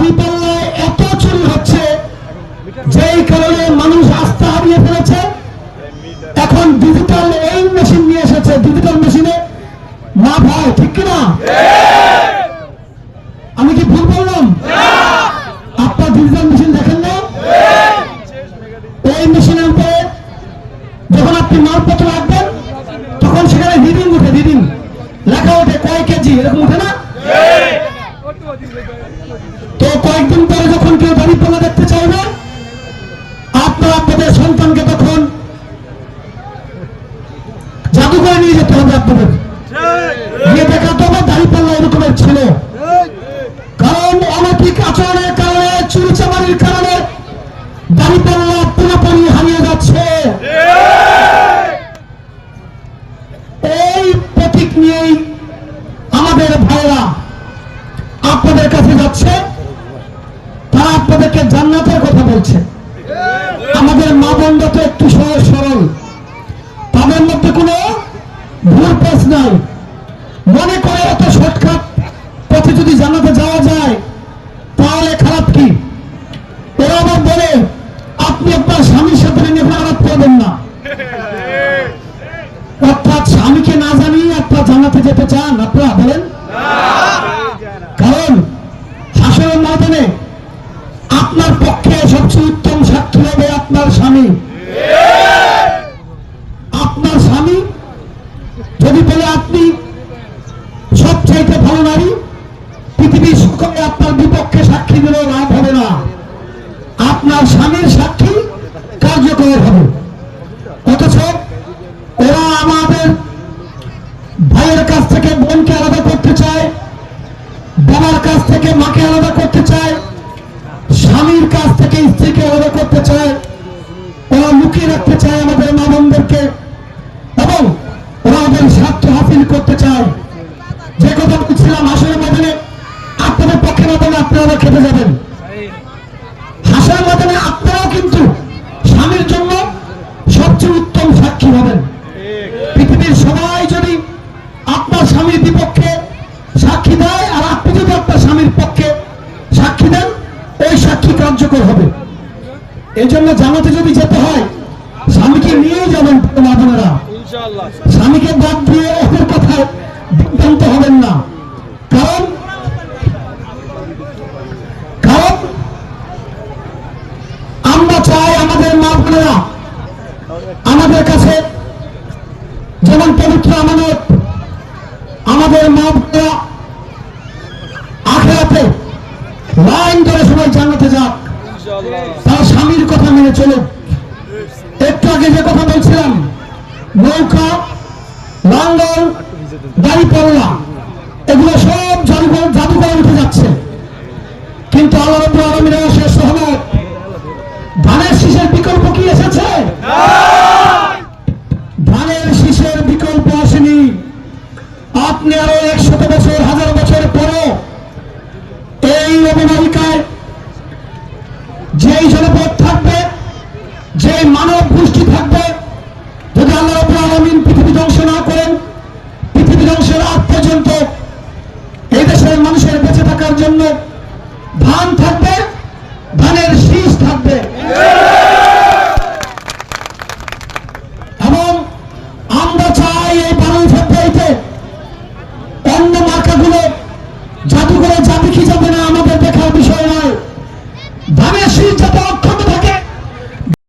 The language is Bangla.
দাঁড়িপাল্লায় এত চুরি হচ্ছে, যেই কারণে মানুষ আস্থা হারিয়ে ফেলেছে। এখন ডিজিটাল এই মেশিন নিয়ে এসেছে ডিজিটাল মেশিনে না ভাই, ঠিক কিনা? আমি কি ভুল বললাম? আপনার ডিজিটাল মেশিন দেখেন না? এই মেশিনের উপরে যখন আপনি মালপত্র রাখবেন, তখন সেখানে রিডিং উঠে রিডিং লেখা ওঠে কয় কেজি? এরকম উঠে না? তো কয়েকদিন পরে যখন কেউ দাঁড়িপাল্লা দেখতে চাইবে, আপনার আপনাদের সন্তানকে তখন জাদু করে নিয়ে যেতে হবে আপনাদের। এরকমের ছিল। কারণ অনৈতিক আচরণের কারণে চুরি চামারির কারণে দাঁড়িপাল্লা পুরোপুরি হারিয়ে যাচ্ছে। এই প্রতীক নিয়েই আমাদের ভাইরা আপনাদের কাছে যাচ্ছে তারা আপনাদেরকে জান্নাতের আমাদের মা বোনরা তো একটু সহজ সরল। তাদের মধ্যে কোনো ভুল পেস নাই। মনে করে এত শর্টকাট পথে যদি জানাতে যাওয়া যায় তাহলে খারাপ কি? ওরা আবার বলে আপনি আপনার স্বামীর সাথে নিয়ে আলাপ করবেন না। অর্থাৎ স্বামীকে না জানিয়ে আপনার জানাতে যেতে চান আপনারা বলেন? কারণ হাসরের ময়দানে আপনার পক্ষে সবচেয়ে উত্তম সাক্ষী হবে আপনার স্বামী। আপনার স্বামী যদি বলে আপনি সবচাইতে ভালো নারী, পৃথিবীর সকলে আপনার বিপক্ষে সাক্ষী দিলেও লাভ হবে না। আপনার স্বামীর সাক্ষী কার্যকর হবে। অথচ ওরা আমাদের ভাইয়ের কাছ থেকে বোনকে আলাদা করতে চায়, বাবার কাছ থেকে মাকে আলাদা করতে চায় স্বামীর কাছ থেকে স্ত্রীকে আলাদা করতে চায়, ওরা লুকিয়ে রাখতে চায় আমাদের মা বোনদেরকে, এবং ওরা আমাদের স্বার্থ হাসিল করতে চায়। যে কথা বলছিলাম আসলে মাধ্যমে আপনাদের পক্ষে বলে আপনারা খেতে যাবেন। হাসার মাধ্যমে আপনারাও কিন্তু সাক্ষী হবে। এই জন্য জানাতে যদি যেতে হয় স্বামীকে নিয়ে যাবেন আপনারা। ইনশাআল্লাহ। স্বামীকে বাদ দিয়ে ওদের কথায় বিভ্রান্ত হবেন না। কারণ কারণ আমরা চাই আমাদের মা বোনেরা আমাদের কাছে যেমন পবিত্র আমানত আমাদের মা তার স্বামীর কথা মেনে চলো। একটু আগে যে কথা বলছিলাম, নৌকা লাঙ্গল গাড়ি পাল্লা এগুলো সব জাদুঘর জাদুঘর উঠে যাচ্ছে। কিন্তু আল্লাহ রব্বুল শেষ রহমত ধানের শীষের বিকল্প কি এসেছে? ধানের শীষের বিকল্প আসেনি আপনি আরও একশত বছর হাজার বছর পরও এই অববাহিকায় যেই জনপদ থাকবে যে মানব গোষ্ঠী থাকবে। যদি আল্লাহ পৃথিবী ধ্বংস না করেন, পৃথিবী ধ্বংসের আগ পর্যন্ত এই দেশের মানুষের বেঁচে থাকার জন্য ধান থাকবে।